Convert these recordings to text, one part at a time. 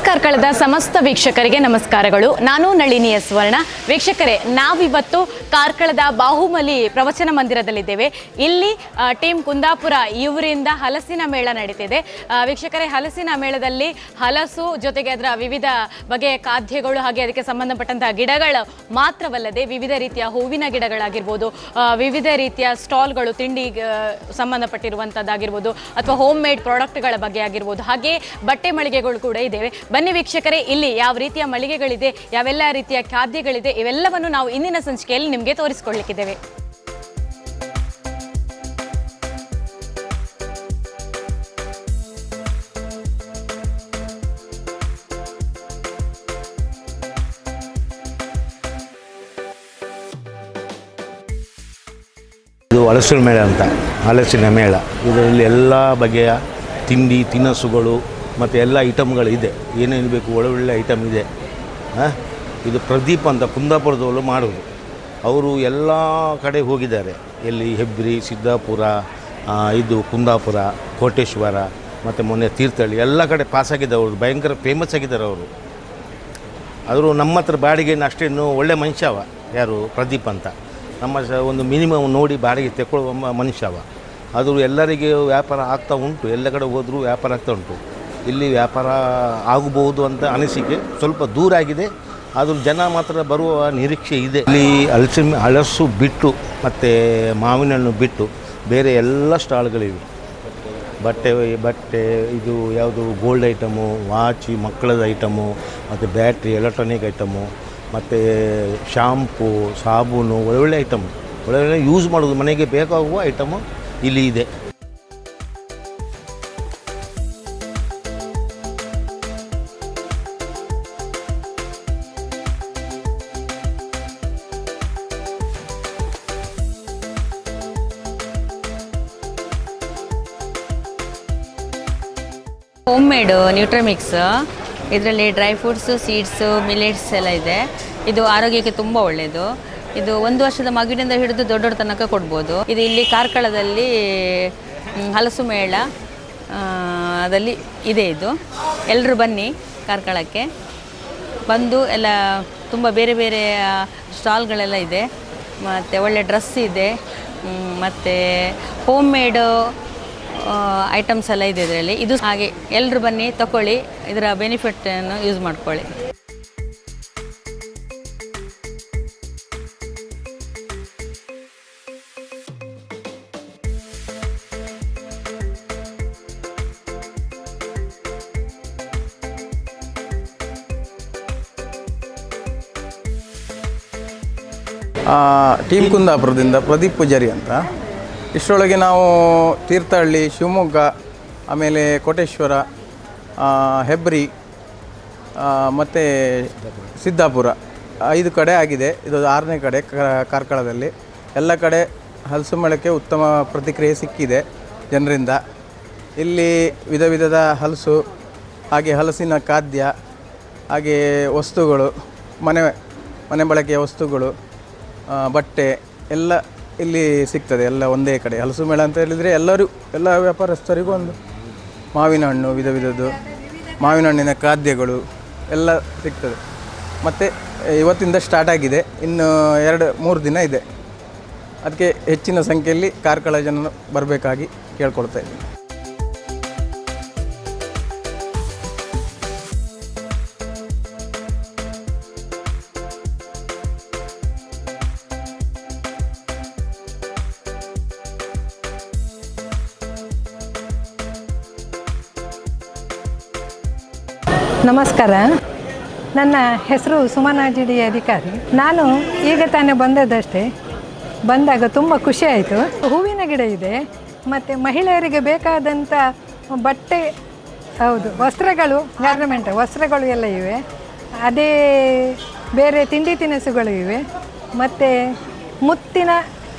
News ಕಳೆದ ಸಮಸ್ತ ವೀಕ್ಷಕರಿಗೆ ನಮಸ್ಕಾರಗಳು. ನಾನು ನಳಿನಿಯ ಎಸ್ ವರ್ಣ ವೀಕ್ಷಕರೇ, ನಾವಿವತ್ತು ಕಾರ್ಕಳದ ಬಾಹುಮಲಿ ಪ್ರವಚನ ಮಂದಿರದಲ್ಲಿದ್ದೇವೆ. ಇಲ್ಲಿ ಟೀಮ್ ಕುಂದಾಪುರ ಇವರಿಂದ ಹಲಸಿನ ಮೇಳ ನಡೀತಿದೆ. ವೀಕ್ಷಕರೇ, ಹಲಸಿನ ಮೇಳದಲ್ಲಿ ಹಲಸು ಜೊತೆಗೆ ಅದರ ವಿವಿಧ ಬಗೆಯ ಖಾದ್ಯಗಳು ಹಾಗೆ ಅದಕ್ಕೆ ಸಂಬಂಧಪಟ್ಟಂತಹ ಗಿಡಗಳು ಮಾತ್ರವಲ್ಲದೆ ವಿವಿಧ ರೀತಿಯ ಹೂವಿನ ಗಿಡಗಳಾಗಿರ್ಬೋದು ವಿವಿಧ ರೀತಿಯ ಸ್ಟಾಲ್ಗಳು, ತಿಂಡಿ ಸಂಬಂಧಪಟ್ಟಿರುವಂಥದ್ದಾಗಿರ್ಬೋದು ಅಥವಾ ಹೋಮ್ ಮೇಡ್ ಪ್ರಾಡಕ್ಟ್ಗಳ ಬಗ್ಗೆ ಆಗಿರ್ಬೋದು ಹಾಗೆ ಬಟ್ಟೆ ಮಳಿಗೆಗಳು ಕೂಡ ಇದ್ದೇವೆ. ಬನ್ನಿ ವೀಕ್ಷಕರೇ, ಇಲ್ಲಿ ಯಾವ ರೀತಿಯ ಮಳಿಗೆಗಳಿದೆ, ಯಾವೆಲ್ಲ ರೀತಿಯ ಖಾದ್ಯಗಳಿದೆ, ಇವೆಲ್ಲವನ್ನು ನಾವು ಇಂದಿನ ಸಂಚಿಕೆಯಲ್ಲಿ ನಿಮಗೆ ತೋರಿಸಿಕೊಳ್ಳಿಕ್ಕಿದ್ದೇವೆ ಇದು ಹಲಸಿನ ಮೇಳ ಅಂತ ಹಲಸಿನ ಮೇಳ. ಇದರಲ್ಲಿ ಎಲ್ಲ ಬಗೆಯ ತಿಂಡಿ, ತಿನಸುಗಳು ಮತ್ತು ಎಲ್ಲ ಐಟಮ್ಗಳಿದೆ ಏನೇನು ಬೇಕು, ಒಳ್ಳೊಳ್ಳೆ ಐಟಮ್ ಇದೆ. ಹಾಂ? ಇದು ಪ್ರದೀಪ್ ಅಂತ ಕುಂದಾಪುರದವರು ಮಾಡೋದು. ಅವರು ಎಲ್ಲ ಕಡೆ ಹೋಗಿದ್ದಾರೆ. ಎಲ್ಲಿ ಹೆಬ್ರಿ ಸಿದ್ದಾಪುರ ಇದು ಕುಂದಾಪುರ, ಕೋಟೇಶ್ವರ, ಮತ್ತು ಮೊನ್ನೆ ತೀರ್ಥಹಳ್ಳಿ ಎಲ್ಲ ಕಡೆ ಪಾಸ್ ಅವರು ಭಯಂಕರ ಫೇಮಸ್ ಆಗಿದ್ದಾರೆ ಅವರು. ಆದರೂ ನಮ್ಮ ಹತ್ರ ಬಾಡಿಗೆನ ಅಷ್ಟೇನು ಒಳ್ಳೆ ಮನುಷ್ಯವ ಯಾರು? ಪ್ರದೀಪ್ ಅಂತ. ನಮ್ಮ ಒಂದು ಮಿನಿಮಮ್ ನೋಡಿ ಬಾಡಿಗೆ ತೆಕ್ಕೊಳ್ಳುವ ಮನುಷ್ಯವ ಆದರೂ ಎಲ್ಲರಿಗೆ ವ್ಯಾಪಾರ ಆಗ್ತಾ ಉಂಟು. ಎಲ್ಲ ಕಡೆ ಹೋದರೂ ವ್ಯಾಪಾರ ಆಗ್ತಾ ಉಂಟು. ಇಲ್ಲಿ ವ್ಯಾಪಾರ ಆಗಬಹುದು ಅಂತ ಅನಿಸಿಕೆ ಸ್ವಲ್ಪ ದೂರ ಆಗಿದೆ. ಆದರೂ ಜನ ಮಾತ್ರ ಬರುವ ನಿರೀಕ್ಷೆ ಇದೆ. ಇಲ್ಲಿ ಹಲಸಿನ ಹಲಸು ಬಿಟ್ಟು ಮತ್ತು ಮಾವಿನ ಹಣ್ಣು ಬಿಟ್ಟು ಬೇರೆ ಎಲ್ಲ ಸ್ಟಾಲ್ಗಳಿವೆ. ಬಟ್ಟೆ ಬಟ್ಟೆ, ಇದು ಯಾವುದು ಗೋಲ್ಡ್ ಐಟಮು, ವಾಚಿ ಮಕ್ಕಳದ ಐಟಮು, ಮತ್ತು ಬ್ಯಾಟ್ರಿ, ಎಲೆಕ್ಟ್ರಾನಿಕ್ ಐಟಮು, ಮತ್ತು ಶಾಂಪೂ, ಸಾಬೂನು ಒಳ್ಳೊಳ್ಳೆ ಐಟಮ್. ಒಳ್ಳೊಳ್ಳೆ ಯೂಸ್ ಮಾಡೋದು ಮನೆಗೆ ಬೇಕಾಗುವ ಐಟಮು ಇಲ್ಲಿ ಇದೆ. ಹೋಮ್ ಮೇಡ್ ನ್ಯೂಟ್ರಮಿಕ್ಸ್ ಇದರಲ್ಲಿ ಡ್ರೈ ಫ್ರೂಟ್ಸು ಸೀಡ್ಸು ಮಿಲೆಟ್ಸ್ ಎಲ್ಲ ಇದೆ. ಇದು ಆರೋಗ್ಯಕ್ಕೆ ತುಂಬ ಒಳ್ಳೆಯದು ಇದು ಒಂದು ವರ್ಷದ ಮಗುವಿನಿಂದ ಹಿಡಿದು ದೊಡ್ಡವ್ರ ತನಕ ಕೊಡ್ಬೋದು. ಇದು ಇಲ್ಲಿ ಕಾರ್ಕಳದಲ್ಲಿ ಹಲಸು ಮೇಳ ಅದಲ್ಲಿ ಇದೆ ಇದು. ಎಲ್ಲರೂ ಬನ್ನಿ ಕಾರ್ಕಳಕ್ಕೆ. ಬಂದು ಎಲ್ಲ ತುಂಬ ಬೇರೆ ಬೇರೆ ಸ್ಟಾಲ್ಗಳೆಲ್ಲ ಇದೆ. ಮತ್ತು ಒಳ್ಳೆ ಡ್ರೆಸ್ ಇದೆ. ಮತ್ತು ಹೋಮ್ ಮೇಡು ಐಟಮ್ಸ್ ಎಲ್ಲ ಇದೆ ಇದರಲ್ಲಿ. ಇದು ಹಾಗೆ ಎಲ್ಲರೂ ಬನ್ನಿ ತಗೊಳ್ಳಿ ಇದರ ಬೆನಿಫಿಟನ್ನು ಯೂಸ್ ಮಾಡ್ಕೊಳ್ಳಿ. ಟೀಮ್ ಕುಂದಾಪುರದಿಂದ ಪ್ರದೀಪ್ ಪೂಜಾರಿ ಅಂತ. ಇಷ್ಟರೊಳಗೆ ನಾವು ತೀರ್ಥಹಳ್ಳಿ, ಶಿವಮೊಗ್ಗ, ಆಮೇಲೆ ಕೋಟೇಶ್ವರ ಹೆಬ್ರಿ ಮತ್ತು ಸಿದ್ದಾಪುರ. ಐದು ಕಡೆ ಆಗಿದೆ. ಇದು ಆರನೇ ಕಡೆ ಕಾರ್ಕಳದಲ್ಲಿ. ಎಲ್ಲ ಕಡೆ ಹಲಸು ಮೇಳಕ್ಕೆ ಉತ್ತಮ ಪ್ರತಿಕ್ರಿಯೆ ಸಿಕ್ಕಿದೆ ಜನರಿಂದ. ಇಲ್ಲಿ ವಿಧ ವಿಧದ ಹಲಸು, ಹಾಗೆ ಹಲಸಿನ ಖಾದ್ಯ, ಹಾಗೆ ವಸ್ತುಗಳು, ಮನೆ ಮನೆ ಬಳಕೆಯ ವಸ್ತುಗಳು ಬಟ್ಟೆ, ಎಲ್ಲ ಇಲ್ಲಿ ಸಿಗ್ತದೆ ಎಲ್ಲ ಒಂದೇ ಕಡೆ. ಹಲಸು ಮೇಳ ಅಂತ ಹೇಳಿದರೆ ಎಲ್ಲರೂ, ಎಲ್ಲ ವ್ಯಾಪಾರಸ್ಥರಿಗೂ ಒಂದು. ಮಾವಿನ ಹಣ್ಣು, ವಿಧ ವಿಧದ್ದು. ಮಾವಿನ ಹಣ್ಣಿನ ಖಾದ್ಯಗಳು ಎಲ್ಲ ಸಿಗ್ತದೆ. ಮತ್ತು ಇವತ್ತಿಂದ ಸ್ಟಾರ್ಟ್ ಆಗಿದೆ. ಇನ್ನು ಎರಡು, ಮೂರು ದಿನ ಇದೆ. ಅದಕ್ಕೆ ಹೆಚ್ಚಿನ ಸಂಖ್ಯೆಯಲ್ಲಿ ಕಾರ್ಕಳ ಜನ ಬರಬೇಕಾಗಿ ಕೇಳ್ಕೊಳ್ತಾ ಇದ್ದೀನಿ. ನಮಸ್ಕಾರ. ನನ್ನ ಹೆಸರು ಸುಮನಾ ಜಿಡಿ ಅಧಿಕಾರಿ. ನಾನು ಈಗ ತಾನೇ ಬಂದದ್ದಷ್ಟೇ. ಬಂದಾಗ ತುಂಬ ಖುಷಿ ಆಯಿತು. ಹೂವಿನ ಗಿಡ ಇದೆ. ಮತ್ತು ಮಹಿಳೆಯರಿಗೆ ಬೇಕಾದಂಥ ಬಟ್ಟೆ, ಹೌದು, ವಸ್ತ್ರಗಳು ಗಾರ್ಮೆಂಟ್ ವಸ್ತ್ರಗಳು ಎಲ್ಲ ಇವೆ. ಅದೇ ಬೇರೆ ತಿಂಡಿ ತಿನಿಸುಗಳು ಇವೆ. ಮತ್ತು ಮುತ್ತಿನ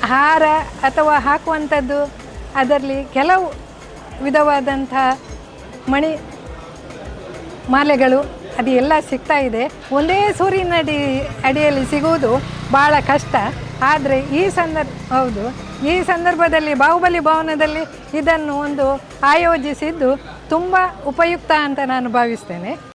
ಹಾರ ಅಥವಾ ಹಾಕುವಂಥದ್ದು ಅದರಲ್ಲಿ ಕೆಲವು ವಿಧವಾದಂಥ ಮಣಿ ಮಾಲೆಗಳು, ಅದು ಎಲ್ಲ ಸಿಗ್ತಾ ಇದೆ. ಒಂದೇ ಸೂರಿನ ಅಡಿ, ಅಡಿಯಲ್ಲಿ ಸಿಗುವುದು ಭಾಳ ಕಷ್ಟ. ಆದರೆ ಈ ಸಂದರ್ಭ ಹೌದು, ಈ ಸಂದರ್ಭದಲ್ಲಿ ಬಾಹುಬಲಿ ಭವನದಲ್ಲಿ ಇದನ್ನು ಒಂದು ಆಯೋಜಿಸಿದ್ದು ತುಂಬ ಉಪಯುಕ್ತ ಅಂತ ನಾನು ಭಾವಿಸ್ತೇನೆ.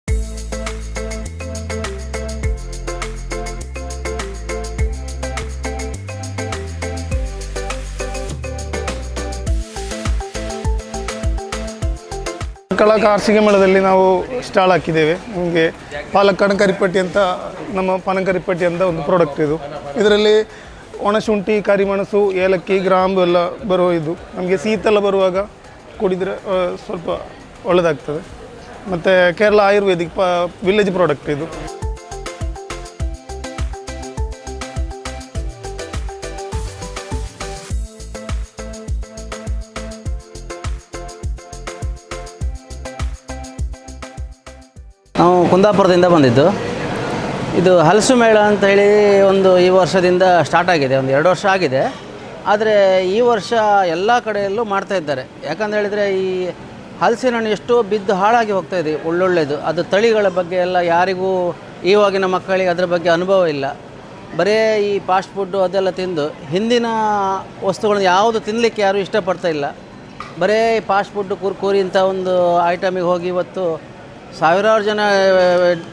ಕಾರ್ಕಳ ಕಾರ್ಸಿಗೆ ಮೇಳದಲ್ಲಿ ನಾವು ಸ್ಟಾಲ್ ಹಾಕಿದ್ದೇವೆ. ನಮಗೆ ಪಾಲಕ್ ಕಣಕರಿಪಟ್ಟಿ ಅಂತ, ನಮ್ಮ ಪನಕರಿಪಟ್ಟಿ ಅಂತ ಒಂದು ಪ್ರಾಡಕ್ಟ್ ಇದು. ಇದರಲ್ಲಿ ಒಣಶುಂಠಿ, ಕರಿಮೆಣಸು, ಏಲಕ್ಕಿ, ಗ್ರಾಂಬು ಎಲ್ಲ ಬರುವ ಇದು. ನಮಗೆ ಸೀತೆಲ್ಲ ಬರುವಾಗ ಕುಡಿದರೆ ಸ್ವಲ್ಪ ಒಳ್ಳೆಯದಾಗ್ತದೆ ಮತ್ತು ಕೇರಳ ಆಯುರ್ವೇದಿಕ್ ಪ ವಿಲೇಜ್ ಪ್ರಾಡಕ್ಟ್ ಇದು. ನಾವು ಕುಂದಾಪುರದಿಂದ ಬಂದಿದ್ದು. ಇದು ಹಲಸು ಮೇಳ ಅಂತ ಹೇಳಿ ಒಂದು ಈ ವರ್ಷದಿಂದ ಸ್ಟಾರ್ಟ್ ಆಗಿದೆ, ಒಂದು ಎರಡು ವರ್ಷ ಆಗಿದೆ. ಆದರೆ ಈ ವರ್ಷ ಎಲ್ಲ ಕಡೆಯಲ್ಲೂ ಮಾಡ್ತಾ ಇದ್ದಾರೆ. ಯಾಕಂತ ಹೇಳಿದರೆ ಈ ಹಲಸಿನ ಹಣ್ಣು ಎಷ್ಟೋ ಬಿದ್ದು ಹಾಳಾಗಿ ಹೋಗ್ತಾ ಇದೆ, ಒಳ್ಳೊಳ್ಳೆದು. ಅದು ತಳಿಗಳ ಬಗ್ಗೆ ಎಲ್ಲ ಯಾರಿಗೂ ಇವಾಗಿನ ಮಕ್ಕಳಿಗೆ ಅದರ ಬಗ್ಗೆ ಅನುಭವ ಇಲ್ಲ. ಬರೇ ಈ ಫಾಸ್ಟ್ ಫುಡ್ಡು ಅದೆಲ್ಲ ತಿಂದು ಹಿಂದಿನ ವಸ್ತುಗಳನ್ನ ಯಾವುದು ತಿನ್ನಲಿಕ್ಕೆ ಯಾರೂ ಇಷ್ಟಪಡ್ತಾ ಇಲ್ಲ. ಬರೇ ಫಾಸ್ಟ್ ಫುಡ್ಡು ಕುರ್ಕುರಿ ಇಂಥ ಒಂದು ಐಟಮಿಗೆ ಹೋಗಿ ಇವತ್ತು ಸಾವಿರಾರು ಜನ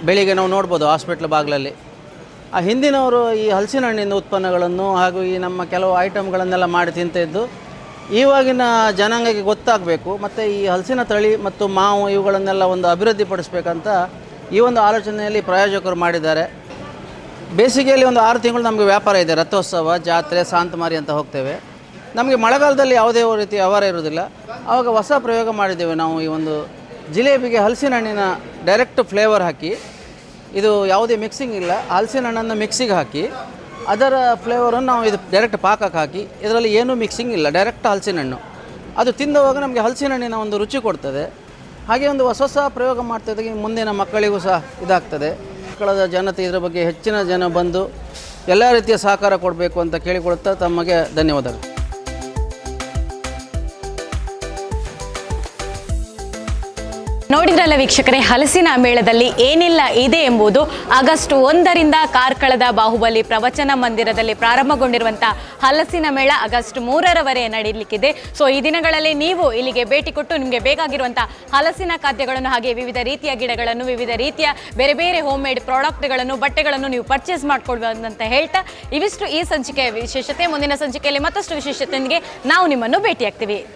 ಬೆಳಿಗ್ಗೆ ನಾವು ನೋಡ್ಬೋದು ಹಾಸ್ಪಿಟ್ಲ್ ಬಾಗಿಲಲ್ಲಿ. ಆ ಹಿಂದಿನವರು ಈ ಹಲಸಿನ ಹಣ್ಣಿನ ಉತ್ಪನ್ನಗಳನ್ನು ಹಾಗೂ ಈ ನಮ್ಮ ಕೆಲವು ಐಟಮ್ಗಳನ್ನೆಲ್ಲ ಮಾಡಿ ತಿಂತಿದ್ದು. ಇವಾಗಿನ ಜನಾಂಗಕ್ಕೆ ಗೊತ್ತಾಗಬೇಕು, ಮತ್ತು ಈ ಹಲಸಿನ ತಳಿ ಮತ್ತು ಮಾವು ಇವುಗಳನ್ನೆಲ್ಲ ಒಂದು ಅಭಿವೃದ್ಧಿಪಡಿಸ್ಬೇಕಂತ ಈ ಒಂದು ಆಲೋಚನೆಯಲ್ಲಿ ಪ್ರಾಯೋಜಕರು ಮಾಡಿದ್ದಾರೆ. ಬೇಸಿಗೆಯಲ್ಲಿ ಒಂದು ಆರು ತಿಂಗಳು ನಮಗೆ ವ್ಯಾಪಾರ ಇದೆ, ರಥೋತ್ಸವ, ಜಾತ್ರೆ, ಸಾಂತಮಾರಿ ಅಂತ ಹೋಗ್ತೇವೆ. ನಮಗೆ ಮಳೆಗಾಲದಲ್ಲಿ ಯಾವುದೇ ರೀತಿ ವ್ಯವಹಾರ ಇರೋದಿಲ್ಲ ಆವಾಗ ಹೊಸ ಪ್ರಯೋಗ ಮಾಡಿದ್ದೇವೆ ನಾವು ಈ ಒಂದು ಜಿಲೇಬಿಗೆ ಹಲಸಿನ ಹಣ್ಣಿನ ಡೈರೆಕ್ಟ್ ಫ್ಲೇವರ್ ಹಾಕಿ, ಇದು ಯಾವುದೇ ಮಿಕ್ಸಿಂಗ್ ಇಲ್ಲ. ಹಲಸಿನ ಹಣ್ಣನ್ನು ಮಿಕ್ಸಿಗೆ ಹಾಕಿ, ಅದರ ಫ್ಲೇವರನ್ನು ನಾವು ಇದು ಡೈರೆಕ್ಟ್ ಪಾಕಕ್ಕೆ ಹಾಕಿ, ಇದರಲ್ಲಿ ಏನೂ ಮಿಕ್ಸಿಂಗ್ ಇಲ್ಲ ಡೈರೆಕ್ಟ್ ಹಲಸಿನ ಹಣ್ಣು ಅದು ತಿಂದವಾಗ ನಮಗೆ ಹಲಸಿನ ಹಣ್ಣಿನ ಒಂದು ರುಚಿ ಕೊಡ್ತದೆ. ಹಾಗೆ ಒಂದು ಹೊಸ ಹೊಸ ಪ್ರಯೋಗ ಮಾಡ್ತಿದ್ದಾಗ ಮುಂದಿನ ಮಕ್ಕಳಿಗೂ ಸಹ ಇದಾಗ್ತದೆ. ಮಕ್ಕಳದ ಜನತೆ ಇದರ ಬಗ್ಗೆ ಹೆಚ್ಚಿನ ಜನ ಬಂದು ಎಲ್ಲ ರೀತಿಯ ಸಹಕಾರ ಕೊಡಬೇಕು ಅಂತ ಕೇಳಿಕೊಳ್ತಾ ತಮಗೆ ಧನ್ಯವಾದಗಳು. ನೋಡಿದ್ರಲ್ಲ ವೀಕ್ಷಕರೇ, ಹಲಸಿನ ಮೇಳದಲ್ಲಿ ಏನೆಲ್ಲ ಇದೆ ಎಂಬುದು ಆಗಸ್ಟ್ ಒಂದರಿಂದ ಕಾರ್ಕಳದ ಬಾಹುಬಲಿ ಪ್ರವಚನ ಮಂದಿರದಲ್ಲಿ ಪ್ರಾರಂಭಗೊಂಡಿರುವಂತಹ ಹಲಸಿನ ಮೇಳ ಆಗಸ್ಟ್ ಮೂರರವರೆಗೆ ನಡೀಲಿಕ್ಕಿದೆ. ಸೊ ಈ ದಿನಗಳಲ್ಲಿ ನೀವು ಇಲ್ಲಿಗೆ ಭೇಟಿ ಕೊಟ್ಟು ನಿಮಗೆ ಬೇಕಾಗಿರುವಂತಹ ಹಲಸಿನ ಖಾದ್ಯಗಳನ್ನು ಹಾಗೆ ವಿವಿಧ ರೀತಿಯ ಗಿಡಗಳನ್ನು, ವಿವಿಧ ರೀತಿಯ ಬೇರೆ ಬೇರೆ ಹೋಮ್ ಮೇಡ್ ಪ್ರಾಡಕ್ಟ್ಗಳನ್ನು ಬಟ್ಟೆಗಳನ್ನು ನೀವು ಪರ್ಚೇಸ್ ಮಾಡ್ಕೊಳ್ಬೋದು ಅಂತ ಹೇಳ್ತಾ, ಇವಿಷ್ಟು ಈ ಸಂಚಿಕೆಯ ವಿಶೇಷತೆ. ಮುಂದಿನ ಸಂಚಿಕೆಯಲ್ಲಿ ಮತ್ತಷ್ಟು ವಿಶೇಷತೆಯೊಂದಿಗೆ ನಾವು ನಿಮ್ಮನ್ನು ಭೇಟಿಯಾಗ್ತೀವಿ.